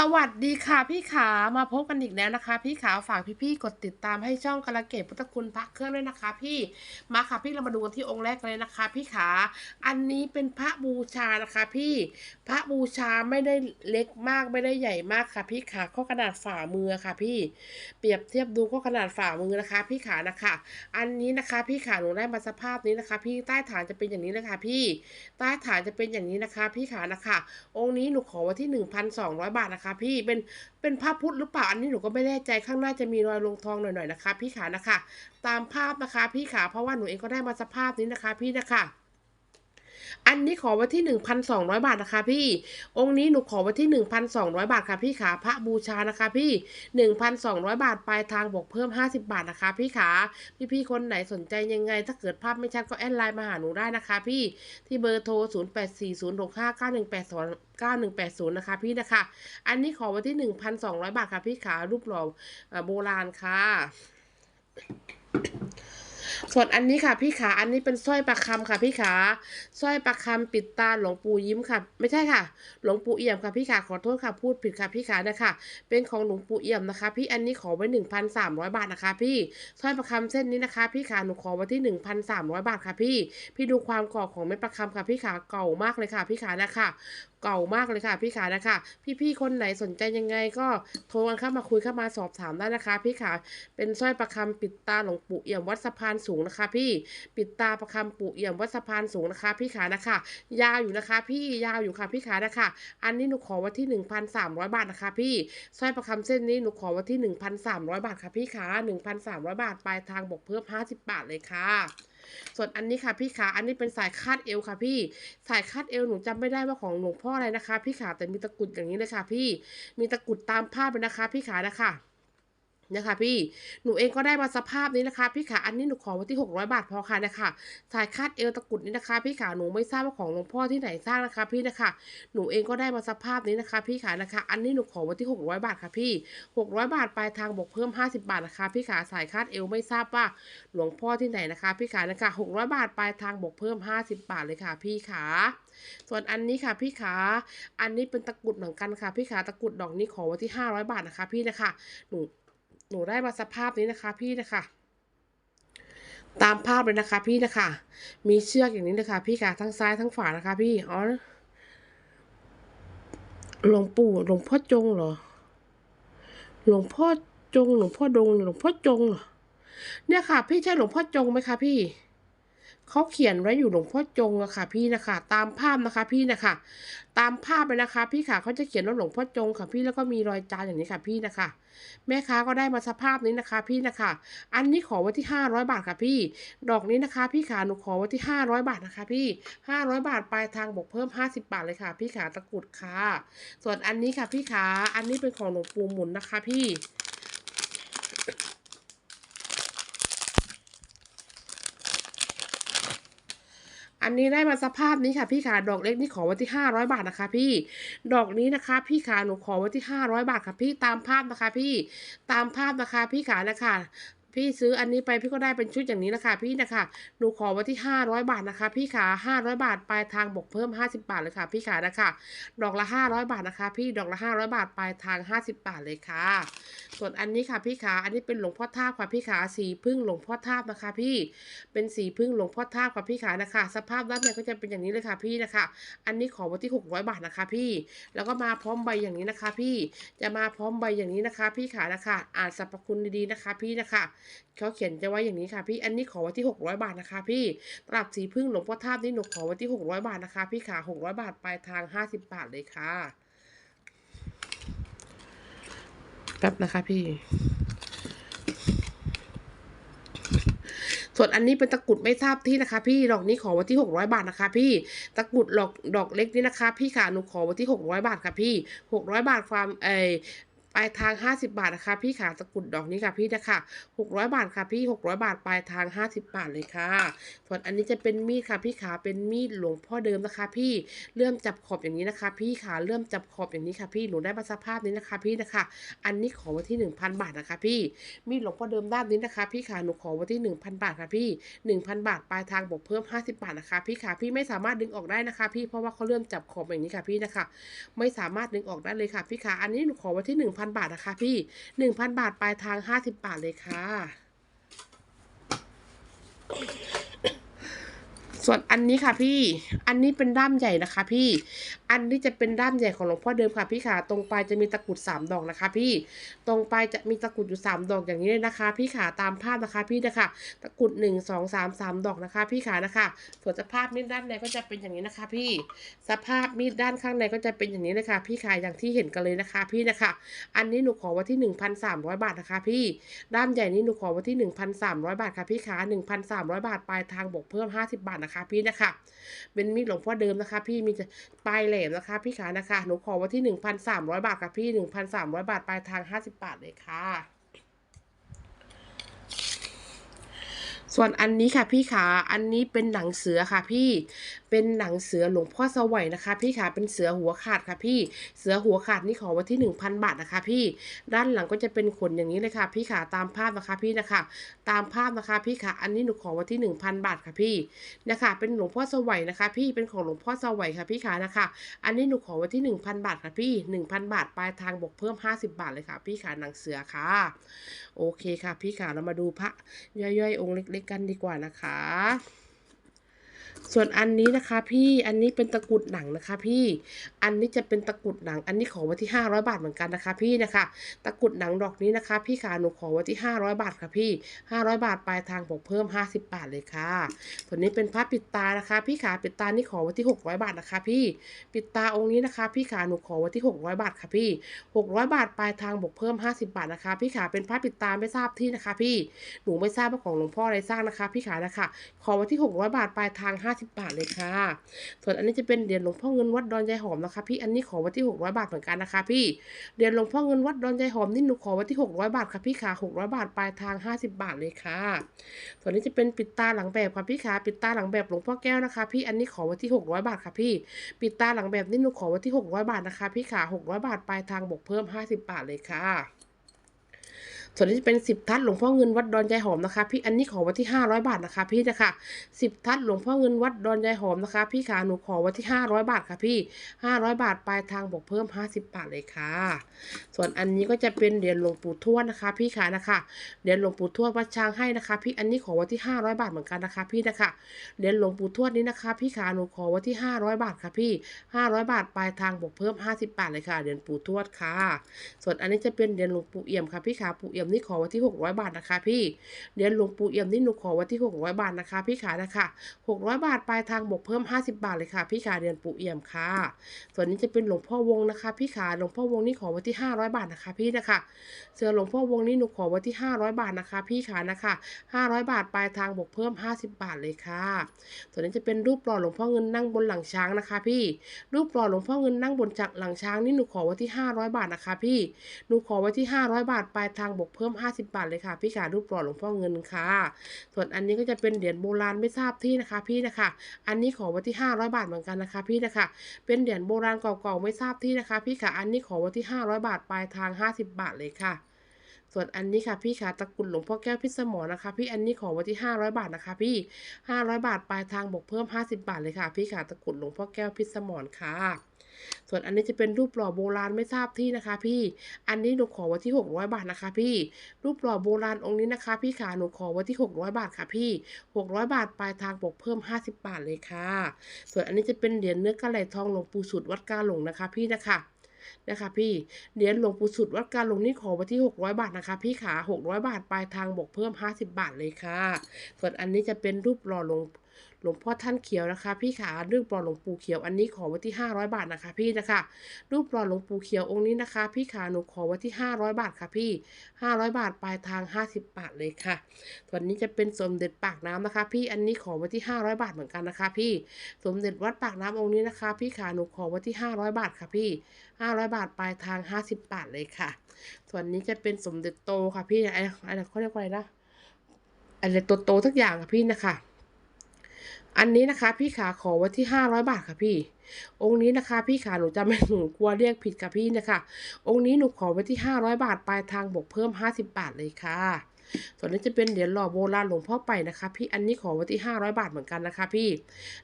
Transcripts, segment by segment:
สวัสดีค่ะพี่ขามาพบกันอีกแล้วนะคะ พี่ขาฝากพี่ๆกดติดตามให้ช่องกระเกตพุทธคุณพระเครื่องด้วยนะคะ พี่มาค่ะพี่เรามาดูกันที่องค์แรกเลยนะคะ พี่ขาอันนี้เป็นพระบูชานะคะ พี่พระบูชาไม่ได้เล็กมากไม่ได้ใหญ่มากค่ะ พี่ขาข้อขนาดฝ่ามือค่ะ พี่เปรียบเทียบดูข้อขนาดฝ่ามือนะคะ พี่ขานะคะ อันนี้นะคะ พี่ขาหนูได้มาสภาพนี้นะคะ พี่ใต้ฐานจะเป็นอย่างนี้เลยค่ะพี่ใต้ฐานจะเป็นอย่างนี้นะคะ พี่ขานะคะ องค์นี้หนูขอไว้ที่1,200บาทนะคะคะ พี่เป็นเป็นภาพพุทธหรือเปล่าอันนี้หนูก็ไม่แน่ใจข้างหน้าจะมีรอยลงทองหน่อยๆนะคะ พี่ขานะคะ ตามภาพนะคะ พี่ขาเพราะว่าหนูเองก็ได้มาสภาพนี้นะคะ พี่นะคะ อันนี้ขอไว้ที่ 1,200 บาทนะคะพี่ องค์นี้หนูขอไว้ที่ 1,200 บาทค่ะพี่ขาพระบูชานะคะพี่ 1,200 บาทปลายทางบวกเพิ่ม 50 บาทนะคะพี่ขาพี่ๆคนไหนสนใจยังไง ถ้าเกิดภาพไม่ชัดก็แอดไลน์มาหาหนูได้นะคะพี่ที่เบอร์โทร 0840659182 9180 นะคะพี่นะคะ อันนี้ขอไว้ที่ 1,200 บาทค่ะพี่ขารูปหล่อเอ่อโบราณค่ะ ส่วนอันนี้ค่ะพี่ขาอันนี้เป็นสร้อยประคำค่ะพี่ขาสร้อยประคำปิดตาหลวงปู่ยิ้มค่ะ ไม่ใช่ค่ะ หลวงปู่เอี่ยมค่ะพี่ขาขอโทษค่ะพูดผิดค่ะพี่ขานะคะ เป็นของหลวงปู่เอี่ยมนะคะ พี่อันนี้ขอไว้หนึ่งพันสามร้อยบาทนะคะ พี่สร้อยประคำเส้นนี้นะคะ พี่ขาหนูขอไว้ที่หนึ่งพันสามร้อยบาทค่ะพี่ พี่ดูความก่อของเม็ดประคำค่ะพี่ขาเก่ามากเลยค่ะ พี่ขานะคะเก่ามากเลยค่ะพี่ขานะคะ พี่ๆคนไหนสนใจยังไงก็โทรกันเข้ามาคุยเข้ามาสอบถามได้นะคะ พี่ขาเป็นสร้อยประคำปิดตาหลวงปู่เอี่ยมวัดสะพานสูงนะคะ พี่ปิดตาประคำปู่เอี่ยมวัดสะพานสูงนะคะ พี่ขานะคะ ยาวอยู่นะคะ พี่ยาวอยู่ค่ะพี่ขานะคะ อันนี้หนูขอไว้ที่หนึ่งพันสามร้อยบาทนะคะ พี่สร้อยประคำเส้นนี้หนูขอไว้ที่หนึ่งพันสามร้อยบาทค่ะพี่ขาหนึ่งพันสามร้อยบาทปลายทางบวกเพิ่มห้าสิบบาทเลยค่ะ ส่วนอันนี้ค่ะพี่ขาอันนี้เป็นสายคาดเอวค่ะพี่ สายคาดเอวหนูจำไม่ได้ว่าของหลวงพ่ออะไรนะคะ พี่ขาแต่มีตะกุดอย่างนี้เลยค่ะพี่ มีตะกุดตามภาพเลยนะคะ พี่ขานะคะ นะคะพี่หนูเองก็ได้มาสภาพนี้นะคะ พี่ขาอันนี้หนูขอไว้ที่ 600 บาทพอค่ะนะคะสายคาดเอวตะกรุดนี้นะคะ พี่ขาหนูไม่ทราบว่าของหลวงพ่อที่ไหนสร้างนะคะ พี่นะคะ หนูเองก็ได้มาสภาพนี้นะคะ พี่ขานะคะ อันนี้หนูขอไว้ที่ 600 บาทค่ะพี่ 600 บาทปลายทางบวกเพิ่ม 50 บาทนะคะ พี่ขาสายคาดเอวไม่ทราบว่าหลวงพ่อที่ไหนนะคะ พี่ขานะคะ 600 บาทปลายทางบวกเพิ่ม 50 บาทเลยค่ะ พี่ขาส่วนอันนี้ค่ะพี่ขา อันนี้เป็นตะกรุดเหมือนกันค่ะ พี่ขาตะกรุดดอกนี้ขอไว้ที่ 500 บาทนะคะ พี่นะคะหนู หนูได้มาสภาพนี้นะคะ พี่นะคะ ตามภาพเลยนะคะ พี่นะคะ มีเชือกอย่างนี้นะคะ พี่ค่ะทั้งซ้ายทั้งขวานะคะ พี่อ๋อหลวงปู่หลวงพ่อจงเหรอหลวงพ่อจงหลวงพ่อดงหลวงพ่อจงเหรอเนี่ยค่ะ พี่ใช่หลวงพ่อจงไหมคะพี่ เขาเขียนไว้อยู่หลวงพ่อจงอะค่ะ พี่นะคะ ตามภาพนะคะ พี่นะคะ ตามภาพเลยนะคะ พี่ค่ะเขาจะเขียนว่าหลวงพ่อจงค่ะ พี่แล้วก็มีรอยจานอย่างนี้ค่ะ พี่นะคะ แม่ค้าก็ได้มาสภาพนี้นะคะ พี่นะคะ อันนี้ขอไว้ที่ห้าร้อยบาทค่ะพี่ ดอกนี้นะคะ พี่ขาหนูขอไว้ที่ห้าร้อยบาทนะคะ พี่ห้าร้อยบาทปลายทางบวกเพิ่มห้าสิบบาทเลยค่ะ พี่ขาตะกรุดค่ะ ส่วนอันนี้ค่ะ พี่ขาอันนี้เป็นของหลวงปู่หมุนนะคะ พี่ อันนี้ได้มาสภาพนี้ค่ะพี่ขาดอกเล็กนี่ขอไว้ที่ห้าร้อยบาทนะคะ พี่ ดอกนี้นะคะ พี่ขาหนูขอไว้ที่ห้าร้อยบาทค่ะพี่ตามภาพนะคะ พี่ตามภาพนะคะ พี่ขานะคะ พี่ซื้ออันนี้ไปพี่ก็ได้เป็นชุดอย่างนี้นะคะพี่นะคะหนูขอไว้ที่ห้าร้อยบาทนะคะ พี่ขาห้าร้อยบาทปลายทางบวกเพิ่มห้าสิบาทเลยค่ะ พี่ขานะคะดอกละห้าร้อยบาทนะคะ พี่ดอกละห้าร้อยบาทปลายทางห้าสิบาทเลยค่ะ ส่วนอันนี้ค่ะพี่ขาอันนี้เป็นหลวงพ่อท่าค่ะพี่ขาสีพึ่งหลวงพ่อท่านะคะ พี่เป็นสีพึ่งหลวงพ่อท่าค่ะพี่ขานะคะ สภาพด้านในก็จะเป็นอย่างนี้เลยค่ะพี่นะคะ อันนี้ขอไว้ที่หกร้อยบาทนะคะ พี่ แล้วก็มาพร้อมใบอย่างนี้นะคะ พี่จะมาพร้อมใบอย่างนี้นะคะ พี่ขานะคะ อ่านสรรพคุณดีๆนะคะ พี่นะคะเขาเขียนจะไว้อย่างนี้ค่ะพี่อันนี้ขอไว้ที่หกร้อยบาทนะคะ พี่ตลับสีพึ่งหลวงพ่อทาบนี่หนูขอไว้ที่หกร้อยบาทนะคะ พี่ขาหกร้อยบาทปลายทางห้าสิบบาทเลยค่ะแป๊บนะคะพี่ ส่วนอันนี้เป็นตะกรุดไม่ทราบที่นะคะ พี่ดอกนี้ขอไว้ที่หกร้อยบาทนะคะ พี่ตะกรุดดอกดอกเล็กนี่นะคะ พี่ขาหนูขอไว้ที่หกร้อยบาทค่ะพี่หกร้อยบาทความเออ ปลายทาง 50 บาทนะคะ พี่ขาตะกุดดอกนี้ค่ะพี่นะคะ600 บาทค่ะพี่ 600 บาทปลายทาง 50 บาทเลยค่ะ ส่วนอันนี้จะเป็นมีดค่ะพี่ขาเป็นมีดหลวงพ่อเดิมนะคะ พี่เริ่มจับขอบอย่างนี้นะคะ พี่ขาเริ่มจับขอบอย่างนี้ค่ะพี่หนูได้มาสภาพนี้นะคะ พี่นะคะ อันนี้ขอไว้ที่ 1,000 บาทนะคะ พี่มีดหลวงพ่อเดิมด้านนี้นะคะ พี่ขาหนูขอไว้ที่ 1,000 บาทค่ะพี่1,000 บาทปลายทางบวกเพิ่ม 50 บาทนะคะ พี่ขาพี่ไม่สามารถดึงออกได้นะคะ พี่เพราะว่าเขาเริ่มจับขอบอย่างนี้ค่ะพี่นะคะ ไม่สามารถดึงออกได้เลยค่ะ พี่ขาอันนี้หนูขอไว้ที่ 1,000บาทนะคะพี่ 1,000 บาทปลายทาง 50 บาทเลยค่ะ ส่วนอันนี้ค่ะพี่ อันนี้เป็นด้ามใหญ่นะคะ พี่ อันนี้จะเป็นด้ามใหญ่ของหลวงพ่อเดิมค่ะพี่ขาตรงปลายจะมีตะกุดสามดอกนะคะ พี่ ตรงปลายจะมีตะกุดอยู่สามดอกอย่างนี้เลยนะคะ พี่ขาตามภาพนะคะ พี่นะคะ ตะกุดหนึ่งสองสามสามดอกนะคะ พี่ขานะคะ ส่วนสภาพมีดด้านในก็จะเป็นอย่างนี้นะคะ พี่ สภาพมีดด้านข้างในก็จะเป็นอย่างนี้เลยค่ะ พี่ขาอย่างที่เห็นกันเลยนะคะ พี่นะคะ อันนี้หนูขอไว้ที่หนึ่งพันสามร้อยบาทนะคะ พี่ ด้ามใหญ่นี้หนูขอไว้ที่หนึ่งพันสามร้อยบาทค่ะ พี่ขาหนึ่งพันสามร้อยบาทปลายทางบวกเพิ่มห้าสิบบาทนะคะพี่นะคะเป็นมีดหลวงพ่อเดิมนะคะ พี่มีปลายแหลมนะคะ พี่ขานะคะหนูขอว่าที่หนึ่งพันสามร้อยบาทค่ะพี่หนึ่งพันสามร้อยบาทปลายทางห้าสิบาทเลยค่ะส่วนอันนี้ค่ะพี่ขา อันนี้เป็นหนังเสือค่ะพี่เป็นหนังเสือหลวงพ่อสวัยนะคะ พี่ขาเป็นเสือหัวขาดค่ะพี่เสือหัวขาดนี่ขอไว้ที่หนึ่งพันบาทนะคะ พี่ด้านหลังก็จะเป็นขนอย่างนี้เลยค่ะ พี่ขาตามภาพนะคะพี่นะคะ ตามภาพนะคะพี่ขาอันนี้หนูขอไว้ที่หนึ่งพันบาทค่ะพี่นะคะ เป็นหลวงพ่อสวัยนะคะ พี่เป็นของหลวงพ่อสวัยค่ะพี่ขานะคะ อันนี้หนูขอไว้ที่หนึ่งพันบาทค่ะพี่หนึ่งพันบาทปลายทางบวกเพิ่มห้าสิบาทเลยค่ะ พี่ขาหนังเสือค่ะ โอเคค่ะ พี่ขาเรามาดูพระย่อยๆ องค์เล็ก ๆ กันดีกว่านะคะ ส่วนอันนี้นะคะ พี่อันนี้เป็นตะกรุดหนังนะคะ พี่อันนี้จะเป็นตะกรุดหนัง อันนี้ขอไว้ที่ห้าร้อยบาทเหมือนกันนะคะ พี่นะคะ ตะกรุดหนังดอกนี้นะคะ พี่ขาหนูขอไว้ที่ห้าร้อยบาทค่ะพี่ห้าร้อยบาทปลายทางบวกเพิ่มห้าสิบบาทเลยค่ะส่วนนี้เป็นพระปิดตานะคะ พี่ขาปิดตานี่ขอไว้ที่หกร้อยบาทนะคะ พี่ปิดตาองค์นี้นะคะ พี่ขาหนูขอไว้ที่หกร้อยบาทค่ะพี่หกร้อยบาทปลายทางบวกเพิ่มห้าสิบบาทนะคะ พี่ขาเป็นพระปิดตาไม่ทราบที่นะคะ พี่หนูไม่ทราบว่าของหลวงพ่ออะไรสร้างนะคะ พี่ขานะคะ ขอไว้ที่หกร้อยบาทปลายทางห้าสิบบาทเลยค่ะ ส่วนอันนี้จะเป็นเหรียญหลวงพ่อเงินวัดดอนยายหอมนะคะพี่อันนี้ขอไว้ที่หกร้อยบาทเหมือนกันนะคะพี่เหรียญหลวงพ่อเงินวัดดอนยายหอมนี่หนูขอไว้ที่หกร้อยบาทค่ะพี่ขาหกร้อยบาทปลายทางห้าสิบบาทเลยค่ะ ส่วนนี้จะเป็นปิดตาหลังแบบค่ะพี่ขาปิดตาหลังแบบหลวงพ่อแก้วนะคะ พี่อันนี้ขอไว้ที่หกร้อยบาทค่ะพี่ ปิดตาหลังแบบนี่หนูขอไว้ที่หกร้อยบาทนะคะ พี่ขาหกร้อยบาทปลายทางบวกเพิ่มห้าสิบบาทเลยค่ะ ส่วนนี้จะเป็นสิบทัดหลวงพ่อเงินวัดดอนยายหอมนะคะ พี่อันนี้ขอไว้ที่ห้าร้อยบาทนะคะ พี่นะคะสิบทัดหลวงพ่อเงินวัดดอนยายหอมนะคะ พี่ขาหนูขอไว้ที่ห้าร้อยบาทค่ะพี่ห้าร้อยบาทปลายทางบวกเพิ่มห้าสิบบาทเลยค่ะ ส่วนอันนี้ก็จะเป็นเหรียญหลวงปู่ทวดนะคะ พี่ขานะคะเหรียญหลวงปู่ทวดวัดช้างให้นะคะ พี่อันนี้ขอไว้ที่ห้าร้อยบาทเหมือนกันนะคะ พี่นะคะเหรียญหลวงปู่ทวดนี้นะคะ พี่ขาหนูขอไว้ที่ห้าร้อยบาทค่ะพี่ห้าร้อยบาทปลายทางบวกเพิ่มห้าสิบบาทเลยค่ะเหรียญปู่ทวดค่ะ ส่วนอันนี้จะเป็นเหรียญหลวงปู่เอี่ยมค่ะพี่ขาปู่เอี่ยมนี่ขอไว้ที่หกร้อยบาทนะคะพี่เหรียญหลวงปู่เอี่ยมนี่หนูขอไว้ที่หกร้อยบาทนะคะ พี่ขานะคะหกร้อยบาทปลายทางบวกเพิ่มห้าสิบบาทเลยค่ะ พี่ขาเหรียญปู่เอี่ยมค่ะ ส่วนนี้จะเป็นหลวงพ่อวงนะคะ พี่ขาหลวงพ่อวงนี่ขอไว้ที่ห้าร้อยบาทนะคะ พี่นะคะเสือหลวงพ่อวงนี่หนูขอไว้ที่ห้าร้อยบาทนะคะ พี่ขานะคะห้าร้อยบาทปลายทางบวกเพิ่มห้าสิบบาทเลยค่ะ ส่วนนี้จะเป็นรูปหล่อหลวงพ่อเงินนั่งบนหลังช้างนะคะ พี่ รูปหล่อหลวงพ่อเงินนั่งบนจากหลังช้างนี่หนูขอไว้ที่ห้าร้อยบาทนะคะ พี่หนูขอไว้ที่ห้าร้อยบาทปลายทางบวกเพิ่มห้าสิบาทเลยค่ะ พี่ขารูปหล่อหลวงพ่อเงินค่ะ ส่วนอันนี้ก็จะเป็นเหรียญโบราณไม่ทราบที่นะคะ พี่นะคะ อันนี้ขอไว้ที่ห้าร้อยบาทเหมือนกันนะคะ พี่นะคะ เป็นเหรียญโบราณเก่าๆไม่ทราบที่นะคะ พี่ค่ะอันนี้ขอไว้ที่ห้าร้อยบาทปลายทางห้าสิบาทเลยค่ะส่วนอันนี้ค่ะพี่ค่ะตะกุดหลวงพ่อแก้วพิสมรนะคะ พี่อันนี้ขอไว้ที่ห้าร้อยบาทนะคะ พี่ห้าร้อยบาทปลายทางบวกเพิ่มห้าสิบาทเลยค่ะ พี่ค่ะตะกุดหลวงพ่อแก้วพิสมรค่ะ ส่วนอันนี้จะเป็นรูปหล่อโบราณไม่ทราบที่นะคะ พี่ อันนี้หนูขอไว้ที่หกร้อยบาทนะคะ พี่ รูปหล่อโบราณองค์นี้นะคะ พี่ขาหนูขอไว้ที่หกร้อยบาทค่ะ พี่หกร้อยบาทปลายทางบวกเพิ่มห้าสิบบาทเลยค่ะ ส่วนอันนี้จะเป็นเหรียญเนื้อกระไหลทองหลวงปู่สุดวัดกาหลงนะคะ พี่นะคะนะคะพี่เหรียญหลวงปู่สุดวัดการหลงนี่ขอไว้ที่ 600 บาทนะคะ พี่ขา 600 บาทปลายทางบวกเพิ่ม 50 บาทเลยค่ะ ส่วนอันนี้จะเป็นรูปหล่อหลวง ลวงพ่อท่านเขียวนะคะ พี่ขารูปหล่อหลวงปู่เขียวอันนี้ขอไว้ที่ 500 บาทนะคะ พี่นะคะรูปหล่อหลวงปู่เขียวองค์นี้นะคะ พี่ขาหนูขอไว้ที่ 500 บาทค่ะพี่ 500 บาทปลายทาง 50 บาทเลยค่ะส่วนนี้จะเป็นสมเด็จปากน้ำนะคะ พี่อันนี้ขอไว้ที่ 500 บาทเหมือนกันนะคะ พี่สมเด็จวัดปากน้ำองค์นี้นะคะ พี่ขาหนูขอไว้ที่ 500 บาทค่ะพี่ 500 บาทปลายทาง 50 บาทเลยค่ะ ส่วนนี้จะเป็นสมเด็จโตค่ะพี่ไอ้อะไรเขาเรียกว่าอะไรนะอะไรโตโตๆทุกอย่างค่ะพี่นะคะ อันนี้นะคะพี่ขาขอไว้ที่ 500 บาทค่ะพี่ องค์นี้นะคะพี่ขาหนูจะไม่หนูกลัวเรียกผิดค่ะพี่นะคะ องค์นี้หนูขอไว้ที่ 500 บาทปลายทางบวกเพิ่ม 50 บาทเลยค่ะ ส่วนนี้จะเป็นเหรียญหล่อโบราณหลวงพ่อไปนะคะ พี่อันนี้ขอไว้ที่ 500 บาทเหมือนกันนะคะ พี่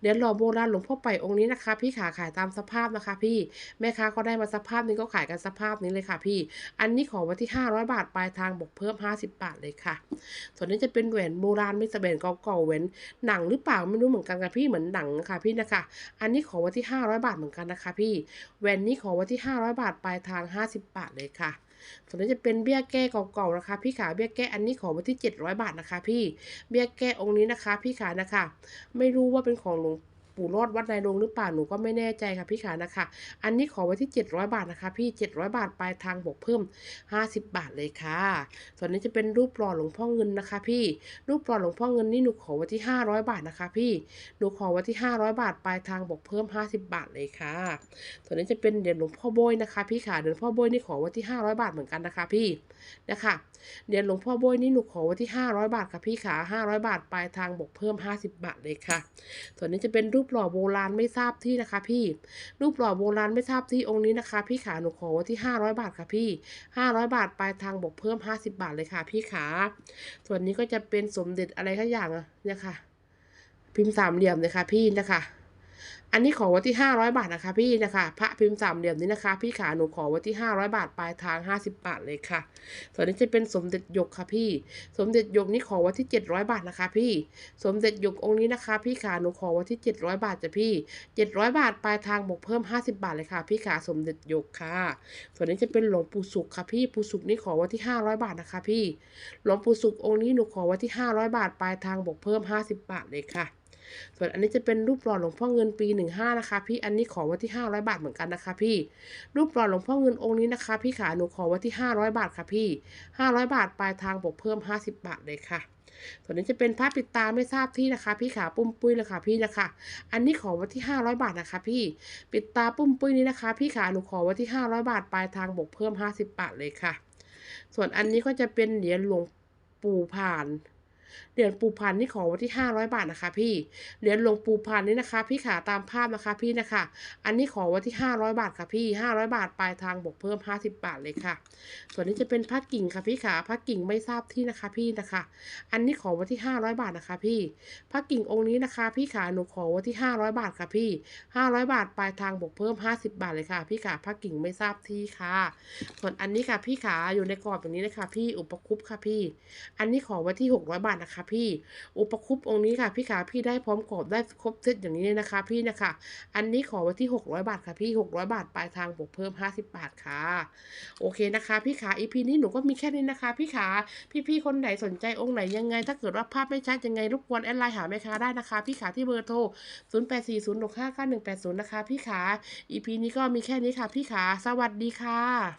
เหรียญหล่อโบราณหลวงพ่อไปองค์นี้นะคะ พี่ขาขายตามสภาพนะคะ พี่แม่ค้าก็ได้มาสภาพนี้ก็ขายกันสภาพนี้เลยค่ะ พี่ อันนี้ขอไว้ที่ 500 บาทปลายทางบวกเพิ่ม 50 บาทเลยค่ะ ส่วนนี้จะเป็นแหวนโบราณไม่สเบนเก่าๆแหวนหนังหรือเปล่าไม่รู้เหมือนกันค่ะพี่เหมือนหนังนะคะพี่นะคะ อันนี้ขอไว้ที่ 500 บาทเหมือนกันนะคะ พี่แหวนนี้ขอไว้ที่ 500 บาทปลายทาง 50 บาทเลยค่ะ ส่วนนี้จะเป็นเบี้ยแก้เก่าๆนะคะ พี่ขาเบี้ยแก้อันนี้ของว้ที่ 700 บาทนะคะ พี่เบี้ยแก้องค์นี้นะคะ พี่ขานะคะ ไม่รู้ว่าเป็นของหลวง ปู่รอดวัดนายรงหรือเปล่าหนูก็ไม่แน่ใจค่ะพี่ขานะคะ อันนี้ขอไว้ที่ 700 บาทนะคะ พี่ 700 บาทปลายทางบวกเพิ่ม 50 บาทเลยค่ะ ส่วนนี้จะเป็นรูปหล่อหลวงพ่อเงินนะคะ พี่ รูปหล่อหลวงพ่อเงินนี่หนูขอไว้ที่ 500 บาทนะคะ พี่ หนูขอไว้ที่ 500 บาทปลายทางบวกเพิ่ม 50 บาทเลยค่ะ ส่วนนี้จะเป็นเหรียญหลวงพ่อโบยนะคะพี่ค่ะเหรียญพ่อโบยนี่ขอไว้ที่ 500 บาทเหมือนกันนะคะ พี่ นะคะเหรียญหลวงพ่อโบยนี่หนูขอไว้ที่ 500 บาทค่ะพี่ขา500 บาทปลายทางบวกเพิ่ม 50 บาทเลยค่ะ ส่วนนี้จะเป็นรูปหล่อโบราณไม่ทราบที่นะคะ พี่ รูปหล่อโบราณไม่ทราบที่องค์นี้นะคะ พี่ขาหนูขอไว้ที่ 500 บาทค่ะพี่ 500 บาทปลายทางบวกเพิ่ม 50 บาทเลยค่ะ พี่ขาส่วนนี้ก็จะเป็นสมเด็จอะไรทักอย่างอะเนี่ยค่ะ พิมพ์สามเหลี่ยมเลยค่ะพี่นะคะ อันนี้ขอไว้ที่ 500 บาทนะคะ พี่นะคะพระพิมพ์สามเหลี่ยมนี้นะคะ พี่ขาหนูขอไว้ที่ 500 บาทปลายทาง 50 บาทเลยค่ะส่วนนี้จะเป็นสมเด็จยกค่ะพี่ สมเด็จยกนี่ขอไว้ที่ 700 บาทนะคะ พี่ สมเด็จยกองค์นี้นะคะ พี่ขาหนูขอไว้ที่ 700 บาทจ้ะพี่ 700 บาทปลายทางบวกเพิ่ม 50 บาทเลยค่ะ พี่ขาสมเด็จยกค่ะ ส่วนนี้จะเป็นหลวงปู่สุขค่ะพี่ปู่สุขนี่ขอไว้ที่ 500 บาทนะคะ พี่ หลวงปู่สุของค์นี้หนูขอไว้ที่ 500 บาทปลายทางบวกเพิ่ม 50 บาทเลยค่ะ ส่วนอันนี้จะเป็นรูปหล่อหลวงพ่อเงินปี 15 นะคะ พี่อันนี้ขอไว้ที่ 500 บาทเหมือนกันนะคะ พี่ รูปหล่อหลวงพ่อเงินองค์นี้นะคะ พี่ขาหนูขอไว้ที่ 500 บาทค่ะพี่ 500 บาทปลายทางบวกเพิ่ม 50 บาทเลยค่ะส่วนนี้จะเป็นผ้าปิดตาไม่ทราบที่นะคะ พี่ขาปุ้มปุ้ยเลยค่ะพี่นะคะ อันนี้ขอไว้ที่ 500 บาทนะคะ พี่ปิดตาปุ้มปุ้ยนี้นะคะ พี่ขาหนูขอไว้ที่ 500 บาทปลายทางบวกเพิ่ม 50 บาทเลยค่ะ ส่วนอันนี้ก็จะเป็นเหรียญหลวงปู่ผ่าน เหรียญปู่ผ่านนี่ขอไว้ที่ 500 บาทนะคะ พี่ เหรียญหลวงปู่ผ่านนี่นะคะ พี่ขาตามภาพนะคะพี่นะคะ อันนี้ขอไว้ที่ 500 บาทค่ะพี่ 500 บาทปลายทางบวกเพิ่ม 50 บาทเลยค่ะ ส่วนนี้จะเป็นผ้ากิ่งค่ะพี่ขาผ้ากิ่งไม่ทราบที่นะคะพี่นะคะ อันนี้ขอไว้ที่ 500 บาทนะคะพี่ผ้ากิ่งองค์นี้นะคะ พี่ขาหนูขอไว้ที่ 500 บาทค่ะพี่ 500 บาทปลายทางบวกเพิ่ม 50 บาทเลยค่ะ พี่ขาผ้ากิ่งไม่ทราบที่ค่ะ ส่วนอันนี้ค่ะพี่ขาอยู่ในกรอบอย่างนี้เลยค่ะพี่อุปคุปค่ะพี่ อันนี้ขอไว้ที่ 600 บาทนะคะพี่อุปคุปองค์นี้ค่ะพี่ขาพี่ได้พร้อมกรอบได้ครบเซตอย่างนี้เลยนะคะ พี่นะคะ อันนี้ขอไว้ที่ 600 บาทค่ะพี่600 บาทปลายทางบวกเพิ่ม 50 บาทค่ะ โอเคนะคะ พี่ขา EP นี้หนูก็มีแค่นี้นะคะ พี่ขาพี่ๆคนไหนสนใจองค์ไหนยังไง ถ้าเกิดว่าภาพไม่ชัดยังไงรบกวนแอดไลน์หาแม่ค้าได้นะคะ พี่ขาที่เบอร์โทร0840659180นะคะ พี่ขา EP นี้ก็มีแค่นี้ค่ะ พี่ขาสวัสดีค่ะ